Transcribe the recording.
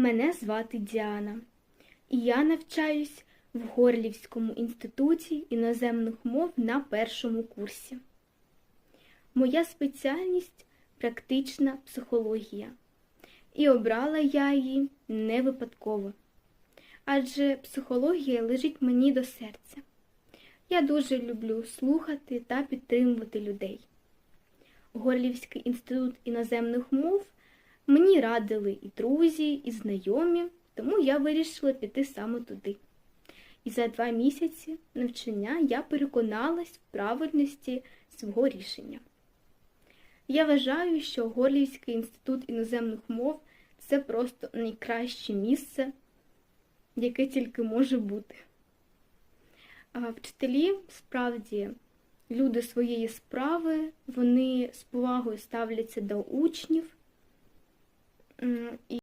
Мене звати Діана, і я навчаюсь в Горлівському інституті іноземних мов на першому курсі. Моя спеціальність практична психологія, і обрала я її не випадково, адже психологія лежить мені до серця. Я дуже люблю слухати та підтримувати людей. Горлівський інститут іноземних мов мені радили і друзі, і знайомі, тому я вирішила піти саме туди. І за два місяці навчання я переконалась в правильності свого рішення. Я вважаю, що Горлівський інститут іноземних мов це просто найкраще місце, яке тільки може бути. А вчителі справді люди своєї справи, вони з повагою ставляться до учнів. М, І